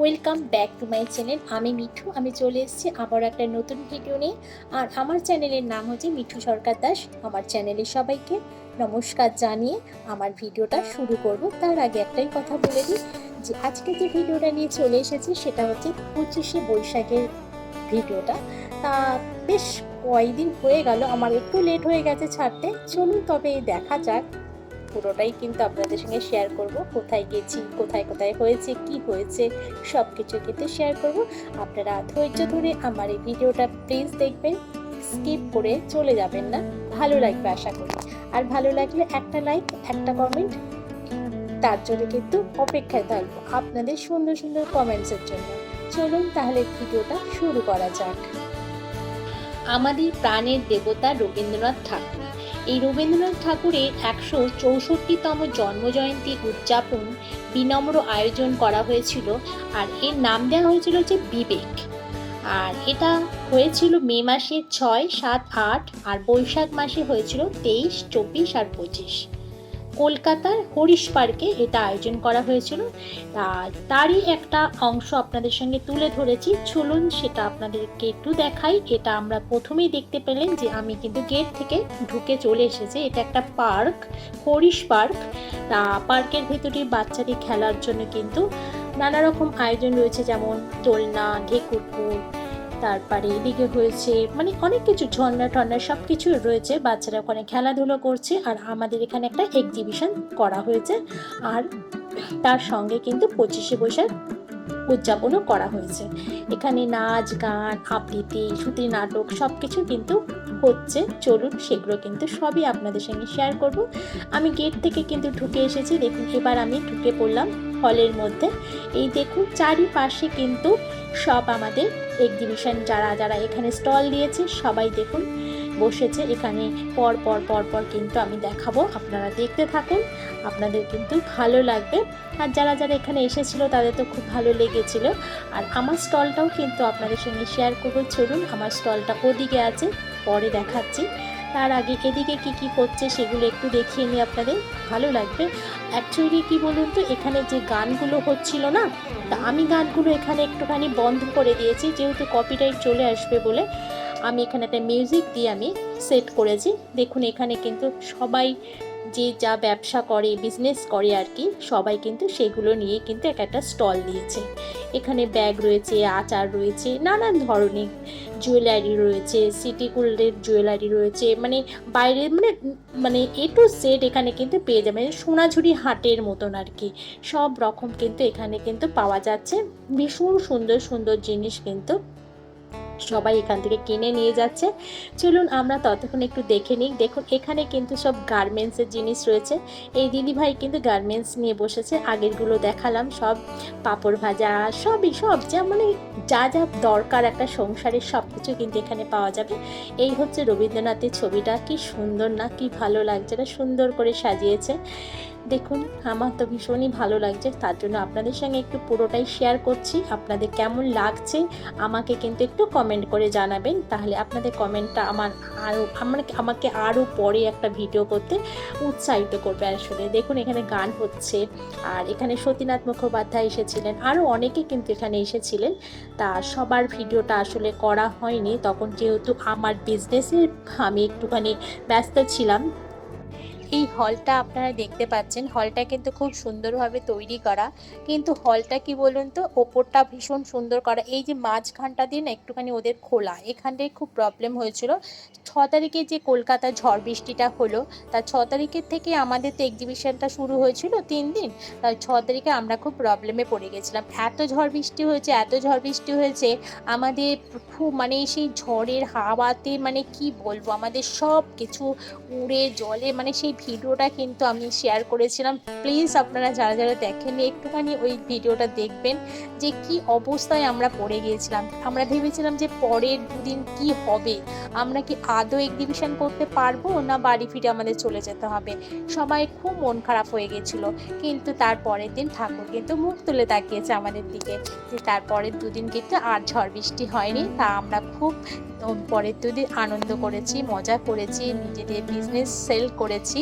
Welcome back to my channel আমি মিঠু, আমি চলে এসেছি আবার একটা নতুন ভিডিও নিয়ে। আর আমার চ্যানেলের নাম হচ্ছে মিঠু সরকার দাস। আমার চ্যানেলে সবাইকে নমস্কার জানিয়ে আমার ভিডিওটা শুরু করব। তার আগে একটাই কথা বলে দিই যে, আজকে যে ভিডিওটা নিয়ে চলে এসেছি, সেটা হচ্ছে পঁচিশে বৈশাখের ভিডিওটা তা বেশ কয়েকদিন হয়ে গেল, আমার একটু লেট হয়ে গেছে ছাড়তে। চলুন তবে দেখা যাক পুরোটাই কিন্তু আপনাদের সঙ্গে শেয়ার করব। কোথায় গেছি, কোথায় কোথায় হয়েছে, কি হয়েছে সব কিছু কিন্তু শেয়ার করব। আপনারা ধৈর্য ধরে আমার এই ভিডিওটা প্লিজ দেখবেন স্কিপ করে চলে যাবেন না। ভালো লাগবে আশা করি। আর ভালো লাগলে একটা লাইক একটা কমেন্ট তার জন্য কিন্তু অপেক্ষায় থাকব আপনাদের সুন্দর সুন্দর কমেন্টসের জন্য। চলুন তাহলে ভিডিওটা শুরু করা যাক। আমাদের প্রাণের দেবতা রবীন্দ্রনাথ ঠাকুর। এই রবীন্দ্রনাথ ঠাকুরের একশো চৌষট্টিতম জন্মজয়ন্তী উদযাপন বিনম্র আয়োজন করা হয়েছিল আর এর নাম দেওয়া হয়েছিল যে বিবেক। আর এটা হয়েছিল মে মাসে ছয়, সাত, আট আর বৈশাখ মাসে হয়েছিল তেইশ, চব্বিশ আর পঁচিশ। কলকাতার হরিশ পার্কে এটা আয়োজন করা হয়েছিল। আর তারই একটা অংশ আপনাদের সঙ্গে তুলে ধরেছি। চলুন সেটা আপনাদেরকে একটু দেখাই। এটা আমরা প্রথমেই দেখতে পেলেন যে আমি কিন্তু গেট থেকে ঢুকে চলে এসেছি। এটা একটা পার্ক, হরিশ পার্ক। তা পার্কের ভেতরে বাচ্চাদের খেলার জন্য কিন্তু নানা রকম আয়োজন রয়েছে। যেমন দোলনা ঢেকুরপুর তারপরে এদিকে হয়েছে মানে অনেক কিছু ঝর্ণা টর্না সব কিছু রয়েছে। বাচ্চারা ওখানে খেলাধুলো করছে আর আমাদের এখানে একটা এক্সিবিশন করা হয়েছে। আর তার সঙ্গে কিন্তু পঁচিশে বৈশাখ উদযাপনও করা হয়েছে। এখানে নাচ, গান, আবৃত্তি শ্রুতি নাটক সব কিছু কিন্তু হচ্ছে। চলুন সেগুলো কিন্তু সবই আপনাদের সঙ্গে শেয়ার করব। আমি গেট থেকে কিন্তু ঢুকে এসেছি। দেখুন, এবার আমি ঢুকে পড়লাম হলের মধ্যে। এই দেখুন, চারিপাশে কিন্তু সব আমাদের এক্সিবিশন যারা যারা এখানে স্টল দিয়েছে, সবাই দেখুন বসেছে। এখানে পর পর পর পর কিন্তু আমি দেখাবো। আপনারা দেখতে থাকুন, আপনাদের কিন্তু ভালো লাগবে। আর যারা যারা এখানে এসেছিল, তাদের তো খুব ভালো লেগেছিল। আর আমার স্টলটাও কিন্তু আপনাদের সঙ্গে শেয়ার করব। চলুন, আমার স্টলটা ওদিকে আছে, পরে দেখাচ্ছি। তার আগে এদিকে কি কি করছে সেগুলো একটু দেখিয়ে নিই আপনাদের। ভালো লাগবে। অ্যাকচুয়ালি কি বলুন তো, এখানে যে গানগুলো হচ্ছিল না, তা আমি গানগুলো এখানে একটুখানি বন্ধ করে দিয়েছি, যেহেতু কপিরাইট চলে আসবে বলে আমি এখানে একটা মিউজিক দিয়ে আমি সেট করেছি। দেখুন, এখানে কিন্তু সবাই যে যা ব্যবসা করে বিজনেস করে আর কি, সবাই কিন্তু সেগুলো নিয়ে কিন্তু এক একটা স্টল দিয়েছে এখানে ব্যাগ রয়েছে, আচার রয়েছে, নানান ধরনের জুয়েলারি রয়েছে সিটি গোল্ডের জুয়েলারি রয়েছে মানে বাইরে মানে মানে এ টু সেট এখানে কিন্তু পেয়ে যাবেন সোনাঝুরি হাটের মতন আর কি। সব রকম কিন্তু এখানে কিন্তু পাওয়া যাচ্ছে। ভীষণ সুন্দর সুন্দর জিনিস কিন্তু সবাই এখান থেকে কিনে নিয়ে যাচ্ছে। চলুন আমরা ততক্ষণ একটু দেখে নিই। দেখুন, এখানে কিন্তু সব গার্মেন্টসের জিনিস রয়েছে। এই দিদিভাই কিন্তু গার্মেন্টস নিয়ে বসেছে। আগেরগুলো দেখালাম, সব পাঁপড় ভাজা, সবই, সব যা মানে যা যা দরকার একটা সংসারের সব কিছু কিন্তু এখানে পাওয়া যাবে। এই হচ্ছে রবীন্দ্রনাথের ছবিটা। কি সুন্দর না, কি ভালো লাগছে। এটা সুন্দর করে সাজিয়েছে। দেখুন, আমার তো ভীষণই ভালো লাগছে। তার জন্য আপনাদের সঙ্গে একটু পুরোটাই শেয়ার করছি। আপনাদের কেমন লাগছে, আমাকে কিন্তু একটু কমেন্ট করে জানাবেন। তাহলে আপনাদের কমেন্টটা আমার আরও আমার আমাকে আরও পরে একটা ভিডিও করতে উৎসাহিত করবে আসলে। দেখুন, এখানে গান হচ্ছে আর এখানে সতীনাথ মুখোপাধ্যায় এসেছিলেন। আরও অনেকে কিন্তু এখানে এসেছিলেন। তা সবার ভিডিওটা আসলে করা হয়নি। তখন যেহেতু আমার বিজনেসে আমি একটুখানি ব্যস্ত ছিলাম এই হলটা আপনারা দেখতে পাচ্ছেন। হলটা কিন্তু খুব সুন্দরভাবে তৈরি করা। কিন্তু হলটা কি বলুন তো, ওপরটা ভীষণ সুন্দর করা। এই যে মাঝখানটা দিয়ে না একটুখানি ওদের খোলা, এখানটায় খুব প্রবলেম হয়েছিল। ছ তারিখে যে কলকাতা ঝড় বৃষ্টিটা হলো তার ছ তারিখের থেকে আমাদের তো এক্সিবিশনটা শুরু হয়েছিল তিন দিন। তাই ছ তারিখে আমরা খুব প্রবলেমে পড়ে গেছিলাম। এত ঝড় বৃষ্টি হয়েছে, এত ঝড় বৃষ্টি হয়েছে, আমাদের খুব মানে সেই ঝড়ের হাওয়াতে মানে কি বলব, আমাদের সব কিছু উড়ে জলে মানে সেই ভিডিওটা কিন্তু আমি শেয়ার করেছিলাম। প্লিজ আপনারা যারা যারা দেখেননি, একটুখানি ওই ভিডিওটা দেখবেন যে কি অবস্থায় আমরা পড়ে গিয়েছিলাম। আমরা ভেবেছিলাম যে পরের দুদিন কি হবে? আমরা কি আদৌ এক্সিবিশন করতে পারব না বাড়ি ফিরে আমাদের চলে যেতে হবে? সবাই খুব মন খারাপ হয়ে গেছিল। কিন্তু তার পরের দিন ঠাকুর কিন্তু মুখ তুলে তাকিয়েছে আমাদের দিকে যে তারপরের দুদিন কিন্তু আর ঝড় বৃষ্টি হয়নি। তা আমরা খুব পরের দুদিন আনন্দ করেছি, মজা করেছি, নিজেদের বিজনেস সেল করেছি।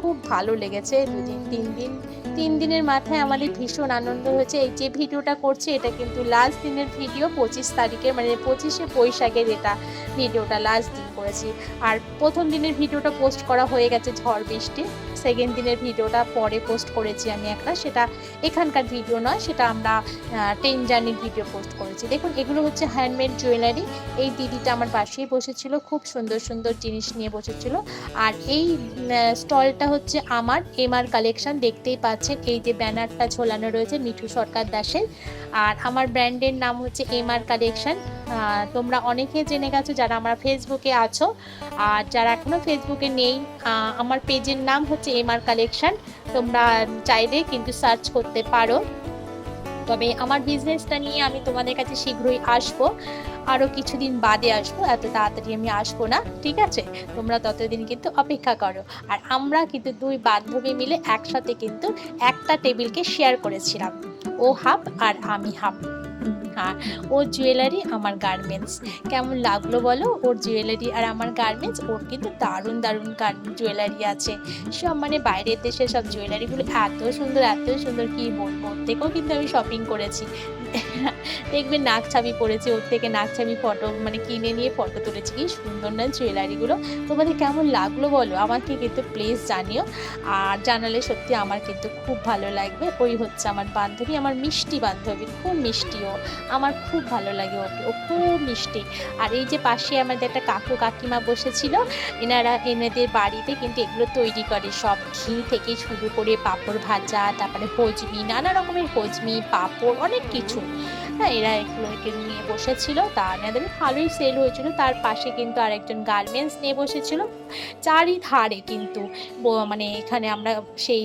খুব ভালো লেগেছে। দুদিন, তিন দিন, তিন দিনের মাথায় আমাদের ভীষণ আনন্দ হয়েছে। এই যে ভিডিওটা করছে, এটা কিন্তু লাস্ট দিনের ভিডিও পঁচিশ তারিখের মানে পঁচিশে বৈশাখের এটা ভিডিওটা লাস্ট দিন করেছি। আর প্রথম দিনের ভিডিওটা পোস্ট করা হয়ে গেছে ঝড় বৃষ্টি। সেকেন্ড দিনের ভিডিওটা পরে পোস্ট করেছি আমি একটা। সেটা এখানকার ভিডিও নয়, সেটা আমরা ট্রেন জার্নির ভিডিও পোস্ট করেছি। দেখুন, এগুলো হচ্ছে হ্যান্ডমেড জুয়েলারি এই দিদিটা আমার পাশেই বসেছিল, খুব সুন্দর সুন্দর জিনিস নিয়ে বসেছিল। আর এই স্টলটা হচ্ছে আমার এমআর কালেকশন দেখতেই পাচ্ছেন। এই যে ব্যানারটা ঝোলানো রয়েছে মিঠু সরকার দাসের। আর আমার ব্র্যান্ডের নাম হচ্ছে এমআর কালেকশন তোমরা অনেকে জেনে গেছো যারা আমার ফেসবুকে আছো। আর যারা এখনও ফেসবুকে নেই আমার পেজের নাম হচ্ছে এমআর কালেকশন তোমরা চাইলে কিন্তু সার্চ করতে পারো। তবে আমার বিজনেসটা নিয়ে আমি তোমাদের কাছে শীঘ্রই আসব। আরও কিছুদিন বাদে আসব, এত তাড়াতাড়ি আমি আসব না, ঠিক আছে? তোমরা ততদিন কিন্তু অপেক্ষা করো। আর আমরা কিন্তু দুই বান্ধবী মিলে একসাথে কিন্তু একটা টেবিলকে শেয়ার করেছিলাম। ও হাফ আর আমি হাফ। হ্যাঁ ওর জুয়েলারি আমার গার্মেন্টস কেমন লাগল বলো? ওর জুয়েলারি আর আমার গার্মেন্টস ওর কিন্তু দারুণ দারুণ জুয়েলারি আছে। সব মানে বাইরের দেশের সব জুয়েলারিগুলো এত সুন্দর এত সুন্দর, কি বলব? থেকেও কিন্তু আমি শপিং করেছি। দেখবে নাক ছাবি পড়েছে, ওর থেকে নাক ছাবি ফটো মানে কিনে নিয়ে ফটো তুলেছি। কি সুন্দর না জুয়েলারিগুলো। তোমাদের কেমন লাগল বলো? আমাকে কিন্তু প্লিজ জানিও। আর জানালে সত্যি আমার কিন্তু খুব ভালো লাগবে। ওই হচ্ছে আমার বান্ধবী, আমার মিষ্টি বান্ধবী, খুব মিষ্টিও আমার খুব ভালো লাগে ওকে, ও খুব মিষ্টি। আর এই যে পাশে আমাদের একটা কাকু কাকিমা বসেছিল, এনারা এনাদের বাড়িতে কিন্তু এগুলো তৈরি করে। সব ঘি থেকে শুরু করে পাঁপড় ভাজা, তারপরে হজমি, নানা রকমের হজমি, পাঁপড়, অনেক কিছু। হ্যাঁ এরা এগুলোকে নিয়ে বসেছিল, তা এনাদের ভালোই সেল হয়েছিল। তার পাশে কিন্তু আরেকজন গার্মেন্টস নিয়ে বসেছিল। চারিধারে কিন্তু মানে এখানে আমরা সেই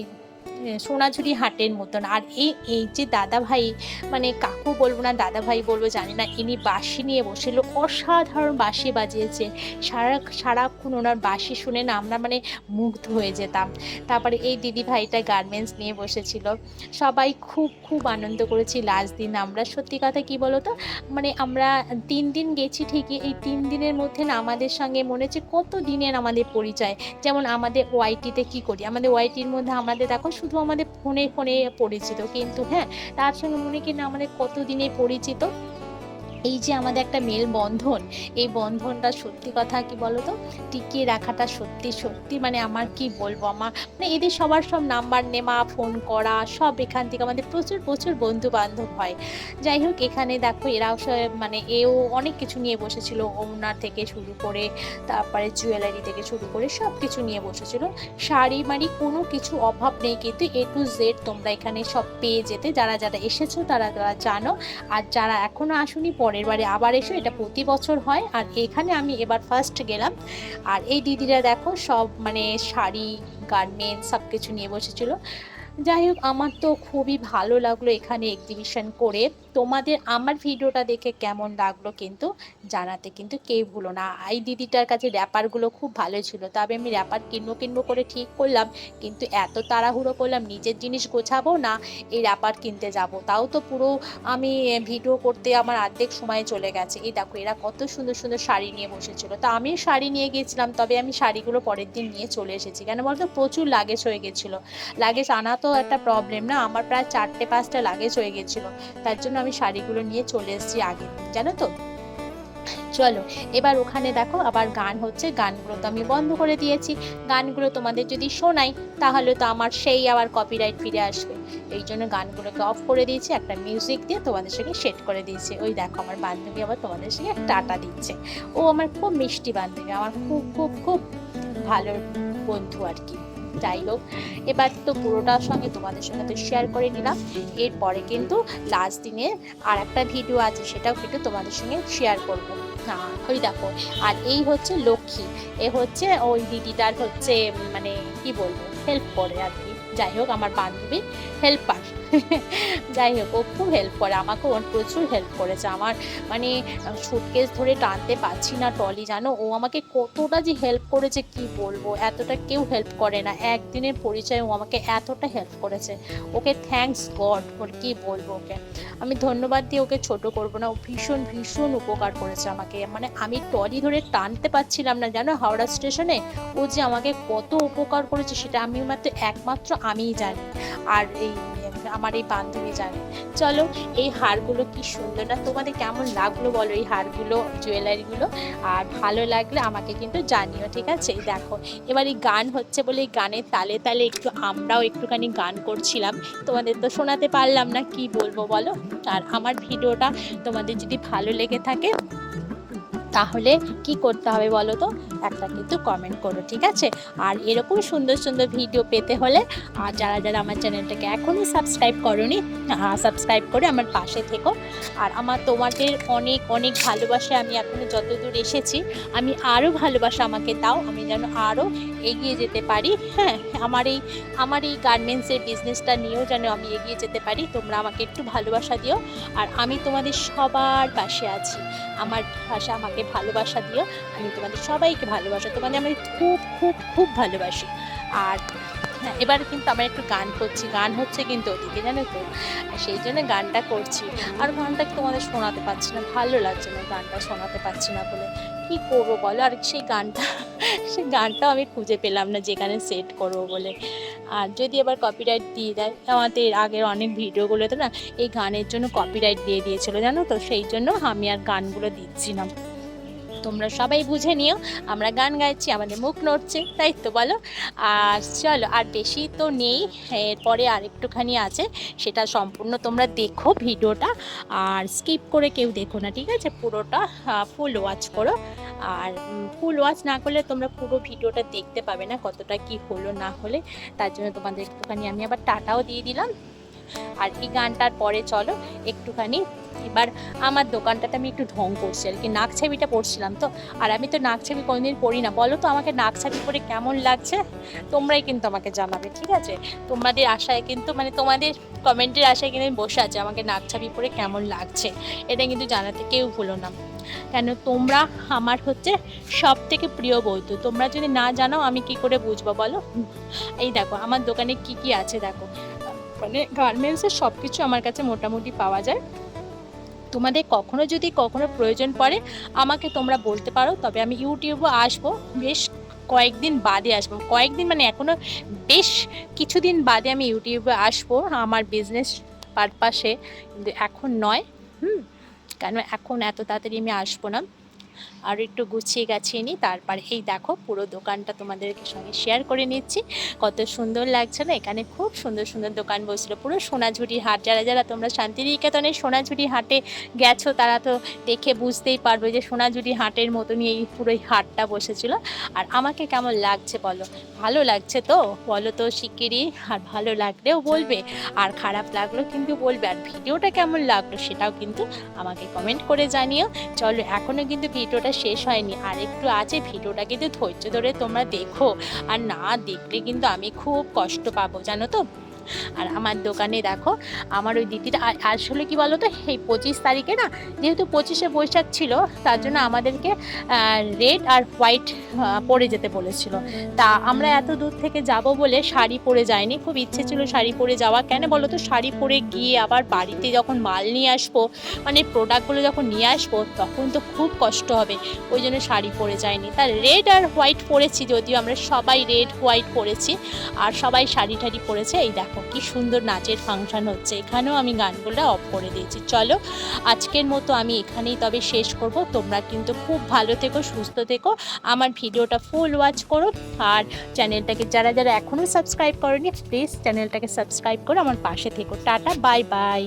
সোনাঝুরি হাটের মতন। আর এই এই যে দাদা ভাই মানে কাকু বলব না দাদা ভাই বলব, জানি না, ইনি বাঁশি নিয়ে বসেছিল, অসাধারণ বাঁশি বাজিয়েছে। সারা, সারাক্ষণ ওনার বাঁশি শুনে না আমরা মানে মুগ্ধ হয়ে যেতাম। তারপরে এই দিদি ভাইটা গার্মেন্টস নিয়ে বসেছিল। সবাই খুব খুব আনন্দ করেছি লাস্ট দিন আমরা। সত্যি কথা কি বলতো? মানে আমরা তিন দিন গেছি ঠিকই, এই তিন দিনের মধ্যে না আমাদের সঙ্গে মনে হচ্ছে কত দিনের আমাদের পরিচয়। যেমন আমাদের ওয়াইটিতে কি করি? আমাদের ওয়াইটির মধ্যে আমাদের দেখো শুধু আমাদের ফোনে ফোনে পরিচিত। কিন্তু হ্যাঁ তার সঙ্গে মনে কিনা আমাদের কতদিনে পরিচিত? এই যে আমাদের একটা মেল বন্ধন, এই বন্ধনটা সত্যি কথা কি বলতো? টিকিয়ে রাখাটা সত্যি সত্যি মানে আমার কি বলব? আমার মানে এদের সবার সব নাম্বার নেওয়া, ফোন করা, সব এখান থেকে আমাদের প্রচুর প্রচুর বন্ধু বান্ধব হয়। যাই হোক, এখানে দেখো এরাও সব- মানে এও অনেক কিছু নিয়ে বসেছিল। ওনার থেকে শুরু করে, তারপরে জুয়েলারি থেকে শুরু করে সব কিছু নিয়ে বসেছিল। শাড়ি মাড়ি কোনো কিছু অভাব নেই, কিন্তু এ টু জেড তোমরা এখানে সব পেয়ে যেতে। যারা যারা এসেছ, তারা তারা জানো। আর যারা এখনও আসুনি পরের বারে আবার এসো, এটা প্রতি বছর হয়। আর এখানে আমি এবার ফার্স্ট গেলাম। আর এই দিদিরা দেখো সব মানে শাড়ি গার্মেন্টস সব কিছু নিয়ে বসেছিল। যাই হোক, আমার তো খুবই ভালো লাগল এখানে এক্সিবিশন করে। তোমাদের আমার ভিডিওটা দেখে কেমন লাগল কিন্তু জানাতে কিন্তু কেউ ভুলো না। এই দিদিটার কাছে র্যাপারগুলো খুব ভালো ছিল, তবে আমি র্যাপার কিনবো কিনবো করে ঠিক করলাম, কিন্তু এত তাড়াহুড়ো করলাম, নিজের জিনিস গোছাবো না, এই র্যাপার কিনতে যাব। তাও তো পুরো আমি ভিডিও করতে আমার অর্ধেক সময় চলে গেছে। এই দেখো, এরা কত সুন্দর সুন্দর শাড়ি নিয়ে বসেছিল। তা আমি শাড়ি নিয়ে গিয়েছিলাম তবে আমি শাড়িগুলো পরের দিন নিয়ে চলে এসেছি। কেন বলতো? প্রচুর লাগেজ হয়ে গেছিল। লাগেজ আনা তো একটা প্রবলেম না? আমার প্রায় চারটে পাঁচটা লাগেজ হয়ে গেছিল। তার জন্য আমি শাড়িগুলো নিয়ে চলে এসেছি আগে, জানো তো? চলো, এবার ওখানে দেখো আবার গান হচ্ছে। গানগুলো তো আমি বন্ধ করে দিয়েছি। গানগুলো তোমাদের যদি শোনাই, তাহলে তো আমার সেই আবার কপিরাইট ফিরে আসবে। এই জন্য গানগুলোকে অফ করে দিয়েছি। একটা মিউজিক দিয়ে তোমাদের সঙ্গে সেট করে দিয়েছি। ওই দেখো, আমার বান্ধবী আবার তোমাদের সঙ্গে টাটা দিচ্ছে। ও আমার খুব মিষ্টি বান্ধবী, আমার খুব খুব খুব ভালো বন্ধু আর কি। যাই হোক, এবার তো পুরোটার সঙ্গে তোমাদের সঙ্গে তো শেয়ার করে নিলাম। এরপরে কিন্তু লাস্ট দিনে আর একটা ভিডিও আছে, সেটাও কিন্তু তোমাদের সঙ্গে শেয়ার করব। হই ওই দেখো, আর এই হচ্ছে লক্ষ্মী। এ হচ্ছে ওই দিদিটার হচ্ছে মানে কি বলব হেল্প করে আর কি। যাই হোক, আমার বান্ধবী হেল্পার যাই হোক, ও খুব হেল্প করে আমাকে ওর প্রচুর হেল্প করেছে। আমার মানে সুটকেস ধরে টানতে পারছি না টলি জানো? ও আমাকে কতটা যে হেল্প করেছে, কি বলব? এতটা কেউ হেল্প করে না। একদিনের পরিচয় ও আমাকে এতটা হেল্প করেছে। ওকে থ্যাঙ্কস গড ওর কি বলব ওকে? আমি ধন্যবাদ দিয়ে ওকে ছোট করব না। ও ভীষণ ভীষণ উপকার করেছে আমাকে। মানে আমি টলি ধরে টানতে পারছিলাম না, জানো? হাওড়া স্টেশনে। ও যে আমাকে কত উপকার করেছে, সেটা আমি মাত্র, একমাত্র আমিই জানি। আর এই আমার এই বান্ধবী জানে। চলো, এই হারগুলো কি সুন্দর না? তোমাদের কেমন লাগল বলো এই হারগুলো, জুয়েলারিগুলো? আর ভালো লাগলে আমাকে কিন্তু জানিও, ঠিক আছে? দেখো, এবার এই গান হচ্ছে বলে এই গানের তালে তালে একটু আমরাও একটুখানি গান করছিলাম। তোমাদের তো শোনাতে পারলাম না, কি বলব বলো? আর আমার ভিডিওটা তোমাদের যদি ভালো লেগে থাকে তাহলে কি করতে হবে বলো তো? একটা কিন্তু কমেন্ট করো, ঠিক আছে? আর এরকম সুন্দর সুন্দর ভিডিও পেতে হলে, আর যারা যারা আমার চ্যানেলটাকে এখনই সাবস্ক্রাইব করনি সাবস্ক্রাইব করে আমার পাশে থেকো। আর আমার তোমাদের অনেক অনেক ভালোবাসা আমি এখনও যতদূর এসেছি, আমি আরও ভালোবাসা আমাকে দাও, আমি যেন আরও এগিয়ে যেতে পারি। হ্যাঁ আমার এই আমার এই গার্মেন্টসের বিজনেসটা নিয়েও যেন আমি এগিয়ে যেতে পারি, তোমরা আমাকে একটু ভালোবাসা দিও। আর আমি তোমাদের সবার পাশে আছি। আমার ভাষা আমাকে ভালোবাসা দিও। আমি তোমাদের সবাইকে ভালোবাসা, তোমাদের আমি খুব খুব খুব ভালোবাসি। আর হ্যাঁ এবার কিন্তু আমার একটু গান করছি। গান হচ্ছে কিন্তু ওদিকে, জানো তো? সেই জন্য গানটা করছি। আর গানটা তোমাদের শোনাতে পারছি না। ভালো লাগছে না গানটা শোনাতে পারছি না বলে। কি করব বলো? আর সেই গানটা, সেই গানটাও আমি খুঁজে পেলাম না যেখানে সেট করব বলে। আর যদি এবার কপিরাইট দিয়ে দেয়, আমাদের আগের অনেক ভিডিওগুলোতে না, এই গানের জন্য কপিরাইট দিয়ে দিয়েছিল, জানো তো? সেই জন্য আমি আর গানগুলো দিচ্ছি না। তোমরা সবাই বুঝে নিও, আমরা গান গাইছি, আমাদের মুখ নড়ছে, তাই তো বলো? আর চলো, আর বেশি তো নেই, এরপরে আর একটুখানি আছে, সেটা সম্পূর্ণ তোমরা দেখো ভিডিওটা, আর স্কিপ করে কেউ দেখো না, ঠিক আছে? পুরোটা ফুল ওয়াচ করো, আর ফুল ওয়াচ না করলে তোমরা পুরো ভিডিওটা দেখতে পাবে না, কতটা কি হলো না হলে, তার জন্য তোমাদের একটুখানি আমি আবার টাটাও দিয়ে দিলাম। আর এই গানটার পরে চলো, একটুখানি এবার আমার দোকানটাতে আমি একটু ঢং করছি আর কি। নাকছাবিটা পড়ছিলাম তো, আর আমি তো নাকছাবি কোনোদিন পড়ি না বলো তো আমাকে নাকছাবি পরে কেমন লাগছে? তোমরাই কিন্তু আমাকে জানাবে, ঠিক আছে? তোমাদের আশায় কিন্তু মানে তোমাদের কমেন্টের আশায় কিন্তু আমি বসে আছি আমাকে নাকছাবি পরে কেমন লাগছে। এটা কিন্তু জানাতে কেউ ভুলো না। কেন তোমরা আমার হচ্ছে সব থেকে প্রিয় বন্ধু তোমরা যদি না জানো আমি কি করে বুঝব বলো? এই দেখো, আমার দোকানে কি কি আছে দেখো। মানে গার্মেন্টসের সব কিছু আমার কাছে মোটামুটি পাওয়া যায়। তোমাদের কখনো যদি কখনো প্রয়োজন পড়ে, আমাকে তোমরা বলতে পারো, তবে আমি ইউটিউবে আসব, বেশ কয়েকদিন বাদে আসব। কয়েকদিন মানে এখনও বেশ কিছুদিন বাদে আমি ইউটিউবে আসব, আমার বিজনেস পারপাসে কিন্তু এখন নয়, হুম? কেন এখন এত তাড়াতাড়ি আমি আসব না। আর একটু গুছিয়ে গাছিয়ে নিই। তারপর এই দেখো পুরো দোকানটা তোমাদেরকে সঙ্গে শেয়ার করে নিচ্ছি। কত সুন্দর লাগছে না? এখানে খুব সুন্দর সুন্দর দোকান বসছিল। পুরো সোনাঝুরি হাট। যারা যারা তোমরা শান্তিনিকেতনের সোনাঝুরি হাটে গেছো, তারা তো দেখে বুঝতেই পারবে যে সোনাঝুরি হাটের মতনই এই পুরো হাটটা বসেছিল। আর আমাকে কেমন লাগছে বলো? ভালো লাগছে তো? বলো তো শিগগিরই। আর ভালো লাগলেও বলবে। আর খারাপ লাগলেও কিন্তু বলবে। আর ভিডিওটা কেমন লাগল সেটাও কিন্তু আমাকে কমেন্ট করে জানিও। চলো এখনও কিন্তু ভিডিওটা শেষ হয়নি। আর একটু আছে, ভিডিওটা কিন্তু ধৈর্য ধরে তোমরা দেখো। আর না দেখলে কিন্তু আমি খুব কষ্ট পাবো, জানো তো? আর আমার দোকানে দেখো, আমার ওই দিদিটা আসলে কি বলো তো এই পঁচিশ তারিখে না, যেহেতু পঁচিশে বৈশাখ ছিল, তার জন্য আমাদেরকে রেড আর হোয়াইট পরে যেতে বলেছিল। তা আমরা এত দূর থেকে যাব বলে শাড়ি পরে যাইনি, খুব ইচ্ছে ছিল শাড়ি পরে যাওয়া। কেন বলো তো শাড়ি পরে গিয়ে আবার বাড়িতে যখন মাল নিয়ে আসব মানে প্রোডাক্টগুলো যখন নিয়ে আসব, তখন তো খুব কষ্ট হবে, ওই জন্য শাড়ি পরে যায়নি তা রেড আর হোয়াইট পরেছি, যদিও আমরা সবাই রেড হোয়াইট পরেছি, আর সবাই শাড়ি টাড়ি পরেছে, এই দেখো। কি সুন্দর নাচের ফাংশন হচ্ছে। এখানেও আমি গানগুলো অফ করে দিয়েছি। চলো, আজকের মতো আমি এখানেই তবে শেষ করব। তোমরা কিন্তু খুব ভালো থেকো, সুস্থ থেকো। আমার ভিডিওটা ফুল ওয়াচ করো। আর চ্যানেলটাকে যারা যারা এখনও সাবস্ক্রাইব করেনি প্লিজ চ্যানেলটাকে সাবস্ক্রাইব করো আমার পাশে থেকো। Tata bye bye